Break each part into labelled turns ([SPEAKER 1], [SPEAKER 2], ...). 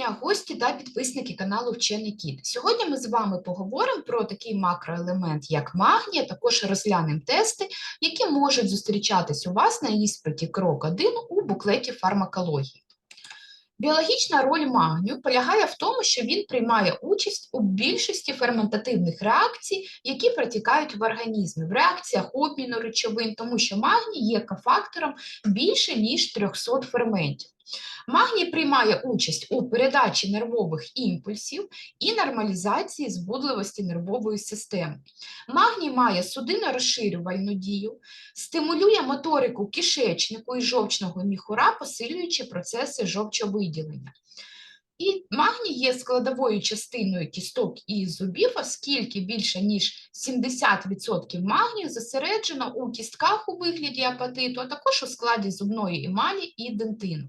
[SPEAKER 1] дня, гості та підписники каналу Вчений Кіт. Сьогодні ми з вами поговоримо про такий макроелемент, як магній, а також розглянемо тести, які можуть зустрічатись у вас на іспиті крок 1 у буклеті фармакології. Біологічна роль магнію полягає в тому, що він приймає участь у більшості ферментативних реакцій, які протікають в організмі, в реакціях обміну речовин, тому що магній є кофактором більше, ніж 300 ферментів. Магній приймає участь у передачі нервових імпульсів і нормалізації збудливості нервової системи. Магній має судино-розширювальну дію, стимулює моторику кишечнику і жовчного міхура, посилюючи процеси жовчовиділення. І магній є складовою частиною кісток і зубів, оскільки більше ніж 70% магнію зосереджено у кістках у вигляді апатиту, а також у складі зубної емалі і дентину.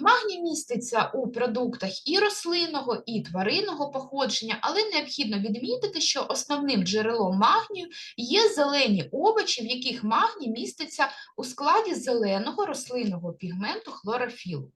[SPEAKER 1] Магній міститься у продуктах і рослинного, і тваринного походження, але необхідно відмітити, що основним джерелом магнію є зелені овочі, в яких магній міститься у складі зеленого рослинного пігменту хлорофілу.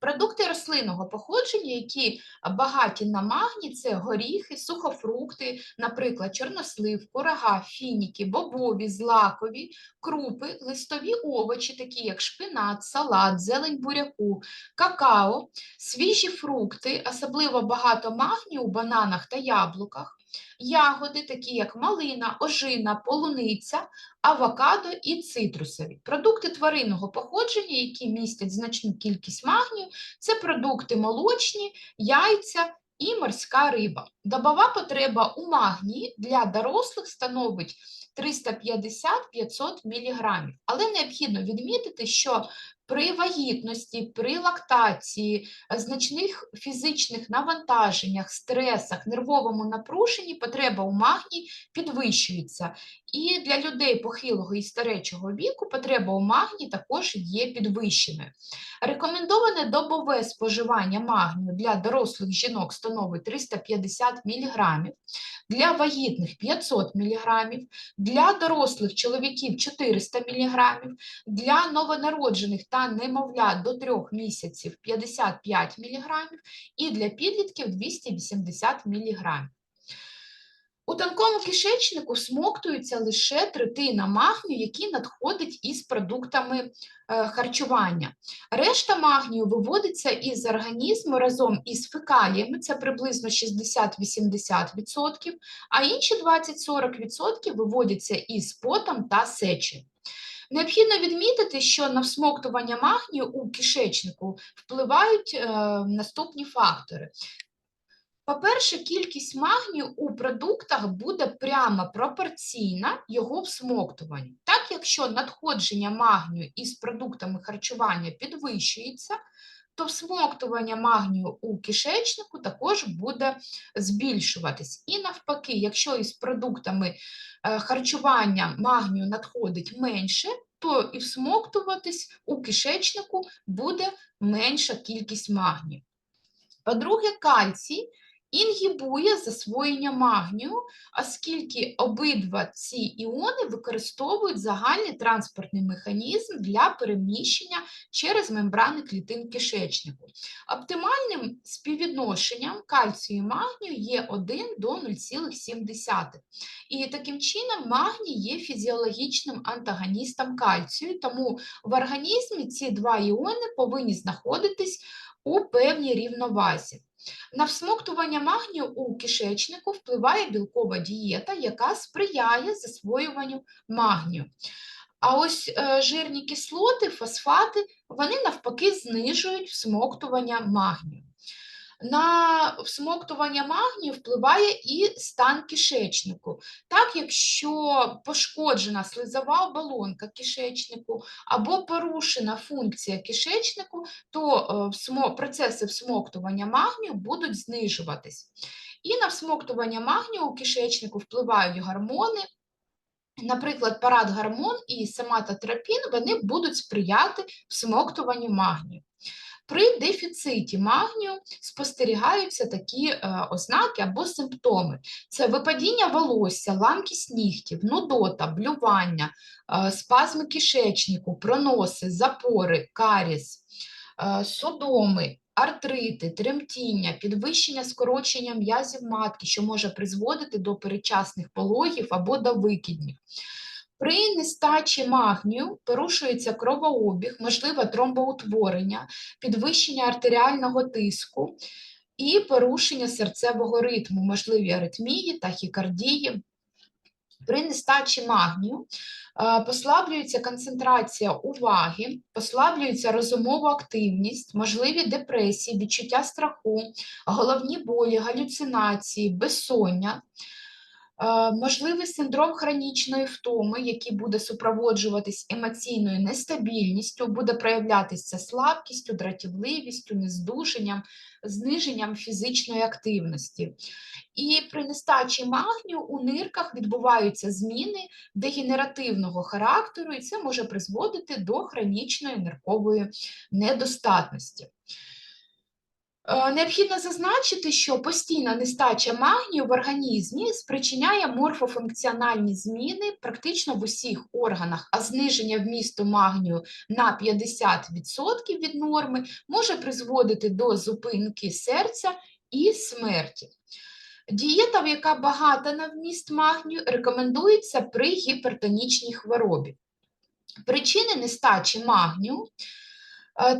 [SPEAKER 1] Продукти рослинного походження, які багаті на магній, це горіхи, сухофрукти, наприклад, чорнослив, курага, фініки, бобові, злакові, крупи, листові овочі, такі як шпинат, салат, зелень буряку, какао, свіжі фрукти, особливо багато магнію у бананах та яблуках, ягоди, такі як малина, ожина, полуниця, авокадо і цитрусові. Продукти тваринного походження, які містять значну кількість магнію, це продукти молочні, яйця і морська риба. Добова потреба у магнії для дорослих становить 350-500 мг. Але необхідно відмітити, що при вагітності, при лактації, значних фізичних навантаженнях, стресах, нервовому напруженні потреба у магній підвищується. І для людей похилого і старечого віку потреба у магнії також є підвищеною. Рекомендоване добове споживання магнію для дорослих жінок становить 350 мг, для вагітних 500 мг, для дорослих чоловіків 400 мг, для новонароджених та немовлят до 3 місяців 55 мг і для підлітків 280 мг. У тонкому кишечнику всмоктується лише третина магнію, який надходить із продуктами е, харчування. Решта магнію виводиться із організму разом із фекаліями, це приблизно 60-80%, а інші 20-40% виводяться із потом та сечі. Необхідно відмітити, що на всмоктування магнію у кишечнику впливають е, наступні фактори. По-перше, кількість магнію у продуктах буде прямо пропорційна його всмоктуванню. Так, якщо надходження магнію із продуктами харчування підвищується, то всмоктування магнію у кишечнику також буде збільшуватись. І навпаки, якщо із продуктами е, харчування магнію надходить менше, то і всмоктуватись у кишечнику буде менша кількість магнію. По-друге, кальцій інгібує засвоєння магнію, оскільки обидва ці іони використовують загальний транспортний механізм для переміщення через мембрани клітин кишечнику. Оптимальним співвідношенням кальцію і магнію є 1 до 0,7. І таким чином магній є фізіологічним антагоністом кальцію, тому в організмі ці два іони повинні знаходитись у певній рівновазі. На всмоктування магнію у кишечнику впливає білкова дієта, яка сприяє засвоюванню магнію. А ось е, жирні кислоти, фосфати, вони навпаки знижують всмоктування магнію. На всмоктування магнію впливає і стан кишечнику. Так, якщо пошкоджена слизова оболонка кишечнику або порушена функція кишечнику, то е, процеси всмоктування магнію будуть знижуватись. І на всмоктування магнію у кишечнику впливають гормони. Наприклад, парадгормон і сематотропін вони будуть сприяти всмоктуванню магнію. При дефіциті магнію спостерігаються такі е, ознаки або симптоми: це випадіння волосся, ламкість нігтів, нудота, блювання, е, спазми кишечнику, проноси, запори, каріс. е, судоми, артрити, тремтіння, підвищення скорочення м'язів матки, що може призводити до передчасних пологів або до викиднів. При нестачі магнію порушується кровообіг, можливе тромбоутворення, підвищення артеріального тиску і порушення серцевого ритму, можливі аритмії, тахікардії. При нестачі магнію е, послаблюється концентрація уваги, послаблюється розумова активність, можливі депресії, відчуття страху, головні болі, галюцинації, безсоння. Е, Можливий синдром хронічної втоми, який буде супроводжуватись емоційною нестабільністю, буде проявлятися слабкістю, дратівливістю, нездуженням, зниженням фізичної активності. І при нестачі магнію у нирках відбуваються зміни дегенеративного характеру, і це може призводити до хронічної ниркової недостатності. Е, Необхідно зазначити, що постійна нестача магнію в організмі спричиняє морфофункціональні зміни практично в усіх органах, а зниження вмісту магнію на 50% від норми може призводити до зупинки серця і смерті. Дієта, яка багата на вміст магнію, рекомендується при гіпертонічній хворобі. Причини нестачі магнію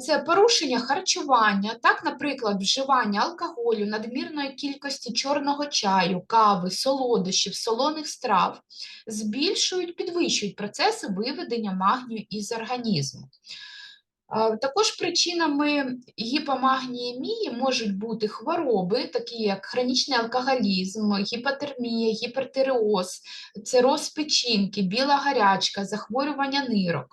[SPEAKER 1] Це порушення харчування, так, наприклад, вживання алкоголю, надмірної кількості чорного чаю, кави, солодощів, солоних страв збільшують, підвищують процеси виведення магнію із організму. Е, Також причинами гіпомагніємії можуть бути хвороби, такі як хронічний алкоголізм, гіпотермія, гіпертиреоз, цироз печінки, біла гарячка, захворювання нирок.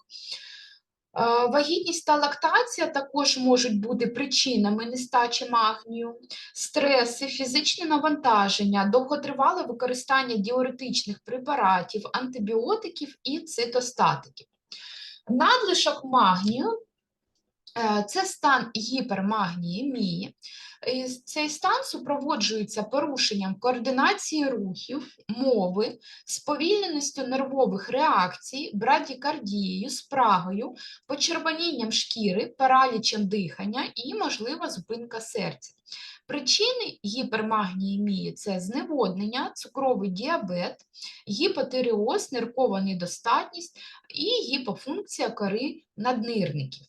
[SPEAKER 1] Е, Вагітність та лактація також можуть бути причинами нестачі магнію, стреси, фізичне навантаження, довготривале використання діуретичних препаратів, антибіотиків і цитостатиків. Надлишок магнію е, це стан гіпермагніємії. Цей стан супроводжується порушенням координації рухів, мови, сповільненістю нервових реакцій, брадікардією, спрагою, почервонінням шкіри, паралічем дихання і можлива зупинка серця. Причини гіпермагніємії – це зневоднення, цукровий діабет, гіпотиреоз, ниркова недостатність і гіпофункція кори наднирників.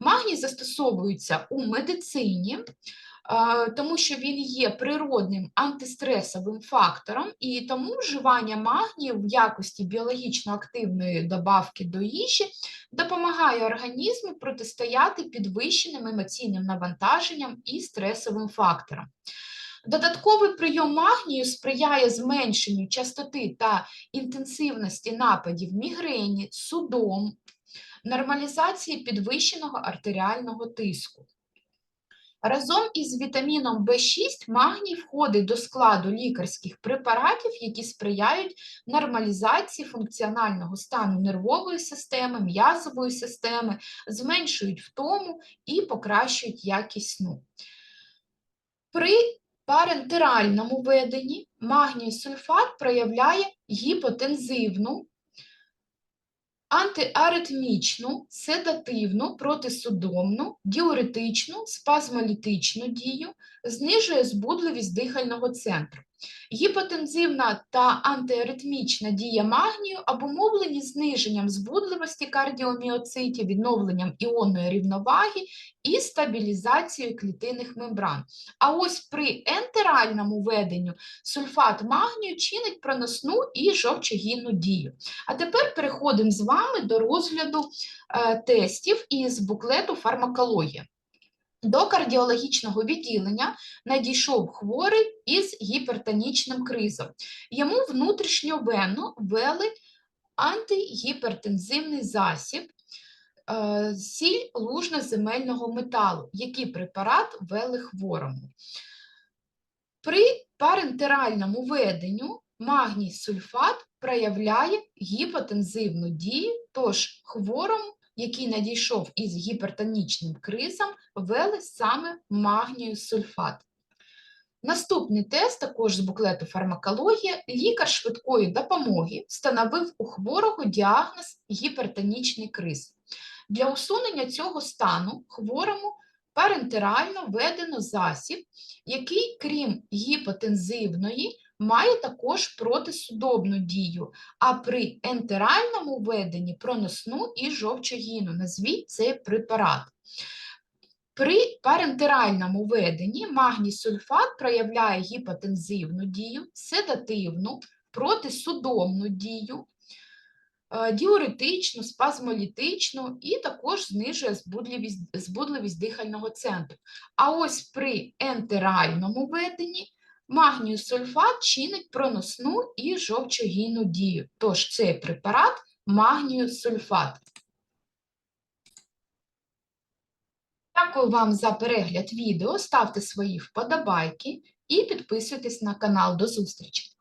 [SPEAKER 1] Магній застосовується у медицині, тому що він є природним антистресовим фактором, і тому вживання магнію в якості біологічно активної добавки до їжі допомагає організму протистояти підвищеним емоційним навантаженням і стресовим факторам. Додатковий прийом магнію сприяє зменшенню частоти та інтенсивності нападів мігрені, судом, нормалізації підвищеного артеріального тиску. Разом із вітаміном В6 магній входить до складу лікарських препаратів, які сприяють нормалізації функціонального стану нервової системи, м'язової системи, зменшують втому і покращують якість сну. При парентеральному веденні магній сульфат проявляє гіпотензивну антиаритмічну, седативну, протисудомну, діуретичну, спазмолітичну дію, знижує збудливість дихального центру. Гіпотензивна та антиаритмічна дія магнію обумовлені зниженням збудливості кардіоміоцитів, відновленням іонної рівноваги і стабілізацією клітинних мембран. А ось при ентеральному веденню сульфат магнію чинить проносну і жовчогінну дію. А тепер переходимо з вами до розгляду е, тестів із буклету фармакологія. До кардіологічного відділення надійшов хворий із гіпертонічним кризом. Йому внутрішньовенно ввели антигіпертензивний засіб, е, сіль лужно-земельного металу, який препарат ввели хворому. При парентеральному веденню магній сульфат проявляє гіпотензивну дію, тож хворому який надійшов із гіпертонічним кризом, ввели саме магнію сульфат. Наступний тест, також з буклету фармакологія, лікар швидкої допомоги встановив у хворого діагноз гіпертонічний криз. Для усунення цього стану хворому парентерально введено засіб, який, крім гіпотензивної, має також протисудобну дію, а при ентеральному введенні проносну і жовчогінну. Назвіть цей препарат. При парентеральному введенні магній сульфат проявляє гіпотензивну дію, седативну, протисудомну дію, е, діуретичну, спазмолітичну і також знижує збудливість, збудливість дихального центру. А ось при ентеральному введенні магнію сульфат чинить проносну і жовчогінну дію. Тож цей препарат магнію сульфат. Дякую вам за перегляд відео, ставте свої вподобайки і підписуйтесь на канал. До зустрічі!